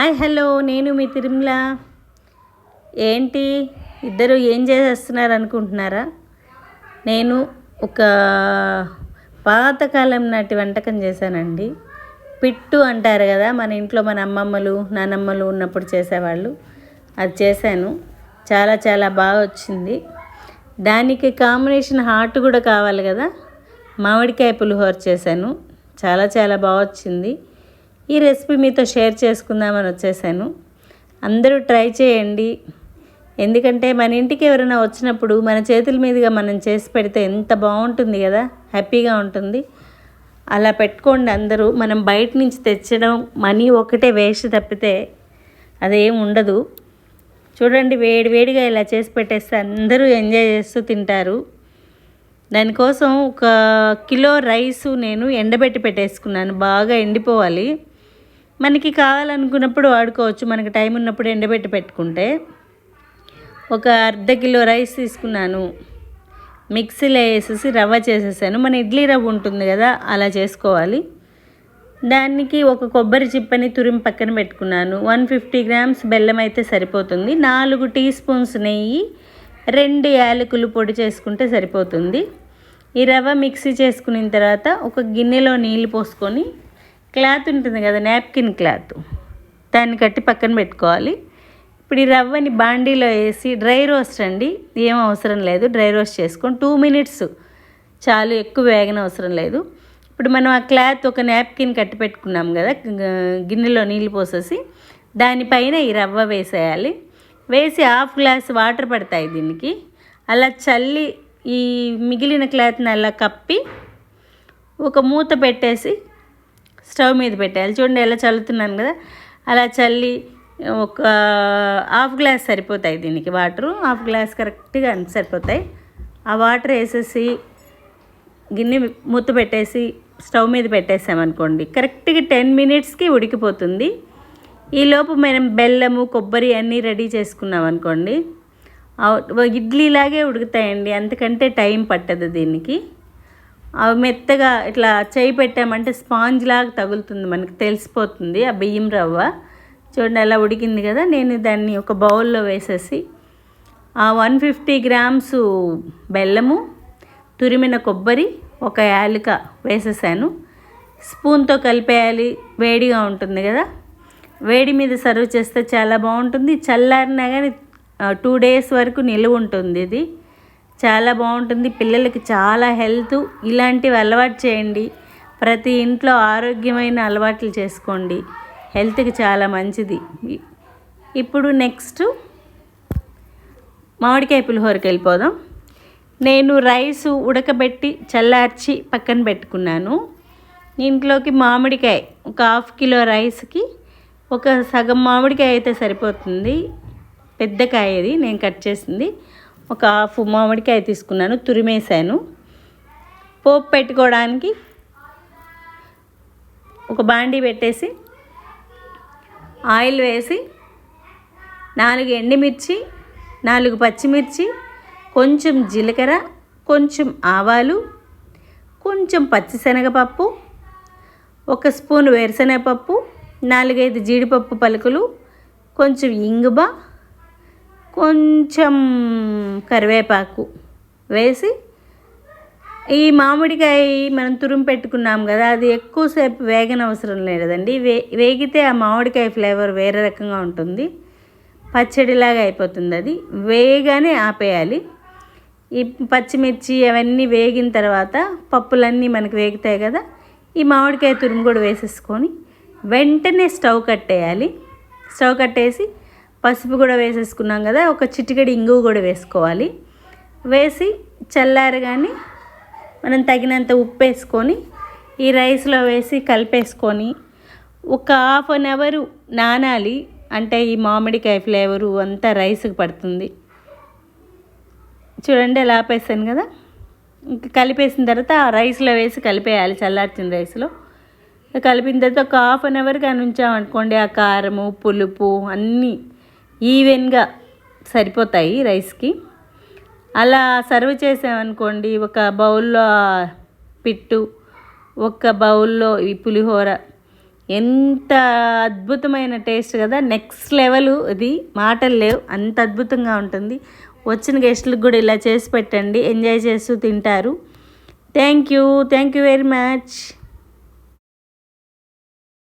Hi hello. నేను మీ తిరుమల. ఏంటి? ఇద్దరు ఏం చేసేస్తున్నారు అనుకుంటున్నారా? నేను ఒక పాతకాలం నాటి వంటకం చేశానండి. పిట్టు అంటారు కదా మన ఇంట్లో మన అమ్మమ్మలు నానమ్మలు ఉన్నప్పుడు చేసేవాళ్ళు. అది చేశాను. చాలా చాలా బాగా వచ్చింది. దానికి కాంబినేషన్ హాట్ కూడా కావాలి కదా. మామిడికాయ పులిహోర చేశాను. చాలా చాలా బాగా వచ్చింది. ఈ రెసిపీ మీతో షేర్ చేసుకుందామని వచ్చేసాను. అందరూ ట్రై చేయండి. ఎందుకంటే మన ఇంటికి ఎవరైనా వచ్చినప్పుడు మన చేతుల మీదుగా మనం చేసి పెడితే ఎంత బాగుంటుంది కదా హ్యాపీగా ఉంటుంది. అలా పెట్టుకోండి అందరూ. మనం బయట నుంచి తెచ్చడం మనీ ఒకటే వేస్ట్ తప్పితే అదేం ఉండదు. చూడండి వేడి వేడిగా ఇలా చేసి పెట్టేస్తే అందరూ ఎంజాయ్ చేస్తూ తింటారు. దానికోసం ఒక కిలో రైస్ నేను ఎండబెట్టి పెట్టేసుకున్నాను. బాగా ఎండిపోవాలి. మనకి కావాలనుకున్నప్పుడు వాడుకోవచ్చు. మనకి టైం ఉన్నప్పుడు ఎండబెట్టి పెట్టుకుంటే. ఒక అర్ధ కిలో రైస్ తీసుకున్నాను. మిక్సీలో వేసేసి రవ్వ చేసేసాను. మన ఇడ్లీ రవ్వ ఉంటుంది కదా అలా చేసుకోవాలి. దానికి ఒక కొబ్బరి చిప్పని తురిమి పక్కన పెట్టుకున్నాను. వన్ ఫిఫ్టీ గ్రామ్స్ బెల్లం అయితే సరిపోతుంది. నాలుగు టీ స్పూన్స్ నెయ్యి రెండు యాలకులు పొడి చేసుకుంటే సరిపోతుంది. ఈ రవ్వ మిక్సీ చేసుకున్న తర్వాత ఒక గిన్నెలో నీళ్ళు పోసుకొని క్లాత్ ఉంటుంది కదా నాప్కిన్ క్లాత్. దాన్ని కట్టి పక్కన పెట్టుకోవాలి. ఇప్పుడు ఈ రవ్వని బాండీలో వేసి డ్రై రోస్ట్ అండి ఏం అవసరం లేదు డ్రై రోస్ట్ చేసుకొని టూ మినిట్స్ చాలు ఎక్కువ వేగన అవసరం లేదు. ఇప్పుడు మనం ఆ క్లాత్ ఒక నాప్కిన్ కట్టి పెట్టుకున్నాం కదా గిన్నెలో నీళ్ళు పోసేసి దానిపైన ఈ రవ్వ వేసేయాలి. వేసి హాఫ్ గ్లాస్ వాటర్ పడతాయి దీనికి. అలా చల్లి ఈ మిగిలిన క్లాత్ని అలా కప్పి ఒక మూత పెట్టేసి స్టవ్ మీద పెట్టాలి చూడండి ఎలా చల్లుతున్నాను కదా. అలా చల్లి ఒక హాఫ్ గ్లాస్ సరిపోతాయి దీనికి వాటరు. హాఫ్ గ్లాస్ కరెక్ట్గా అంత సరిపోతాయి. ఆ వాటర్ వేసేసి గిన్నె మూత పెట్టేసి స్టవ్ మీద పెట్టేసామనుకోండి కరెక్ట్గా టెన్ మినిట్స్కి ఉడికిపోతుంది. ఈలోపు మనం బెల్లము కొబ్బరి అన్నీ రెడీ చేసుకున్నాం అనుకోండి ఇడ్లీలాగే ఉడుకుతాయండి. అంతకంటే టైం పట్టదు దీనికి. అవి మెత్తగా ఇట్లా చేయి పెట్టామంటే స్పాంజ్ లాగా తగులుతుంది మనకి తెలిసిపోతుంది ఆ బియ్యం రవ్వ. చూడండి అలా ఉడికింది కదా నేను దాన్ని ఒక బౌల్లో వేసేసి ఆ వన్ ఫిఫ్టీ గ్రామ్స్ బెల్లము తురిమిన కొబ్బరి ఒక యాలుక వేసేసాను. స్పూన్తో కలిపేయాలి వేడిగా ఉంటుంది కదా. వేడి మీద సర్వ్ చేస్తే చాలా బాగుంటుంది. చల్లారినా కానీ టూ డేస్ వరకు నిలువ ఉంటుంది ఇది. చాలా బాగుంటుంది. పిల్లలకి చాలా హెల్త్ ఇలాంటివి అలవాటు చేయండి. ప్రతి ఇంట్లో ఆరోగ్యమైన అలవాట్లు చేసుకోండి. హెల్త్కి చాలా మంచిది. ఇప్పుడు నెక్స్ట్ మామిడికాయ పులిహోరకి వెళ్ళిపోదాం. నేను రైస్ ఉడకబెట్టి చల్లార్చి పక్కన పెట్టుకున్నాను. ఇంట్లోకి మామిడికాయ ఒక హాఫ్ కిలో రైస్కి ఒక సగం మామిడికాయ అయితే సరిపోతుంది. పెద్ద కాయ ఇది నేను కట్ చేసింది. ఒక హాఫ్ మామిడికాయ తీసుకున్నాను తురిమేశాను. పోపు పెట్టుకోవడానికి ఒక బాండీ పెట్టేసి ఆయిల్ వేసి నాలుగు ఎండుమిర్చి నాలుగు పచ్చిమిర్చి కొంచెం జీలకర్ర కొంచెం ఆవాలు కొంచెం పచ్చిశనగపప్పు ఒక స్పూన్ వేరుశనగపప్పు నాలుగైదు జీడిపప్పు పలుకులు కొంచెం ఇంగుబ కొంచెం కరివేపాకు వేసి ఈ మామిడికాయ మనం తురుము పెట్టుకున్నాం కదా అది ఎక్కువసేపు వేగన అవసరం లేదండి. వే వేగితే ఆ మామిడికాయ ఫ్లేవర్ వేరే రకంగా ఉంటుంది. పచ్చడిలాగా అయిపోతుంది అది. వేగానే ఆపేయాలి. ఈ పచ్చిమిర్చి అవన్నీ వేగిన తర్వాత పప్పులన్నీ మనకు వేగుతాయి కదా ఈ మామిడికాయ తురుము కూడా వేసేసుకొని వెంటనే స్టవ్ కట్టేయాలి. స్టవ్ కట్టేసి పసుపు కూడా వేసేసుకున్నాం కదా ఒక చిటికడి ఇంగువ కూడా వేసుకోవాలి. వేసి చల్లారు కానీ మనం తగినంత ఉప్పు వేసుకొని ఈ రైస్లో వేసి కలిపేసుకొని ఒక హాఫ్ అన్ అవర్ నానాలి. అంటే ఈ మామిడికాయ ఫ్లేవరు అంతా రైస్కి పడుతుంది. చూడండి ఎలా ఆపేసాను కదా. ఇంకా కలిపేసిన తర్వాత ఆ రైస్లో వేసి కలిపేయాలి చల్లార్చిన రైస్లో. కలిపిన తర్వాత ఒక హాఫ్ అన్ అవర్ కానీ ఉంచామనుకోండి ఆ కారము పులుపు అన్నీ ఈవెన్గా సరిపోతాయి రైస్కి. అలా సర్వ్ చేసామనుకోండి ఒక బౌల్లో పిట్టు ఒక బౌల్లో ఈ పులిహోర ఎంత అద్భుతమైన టేస్ట్ కదా! నెక్స్ట్ లెవెల్ ఇది మాటలు లేవు అంత అద్భుతంగా ఉంటుంది. వచ్చిన గెస్టులకు కూడా ఇలా చేసి పెట్టండి ఎంజాయ్ చేస్తూ తింటారు. Thank you thank you very much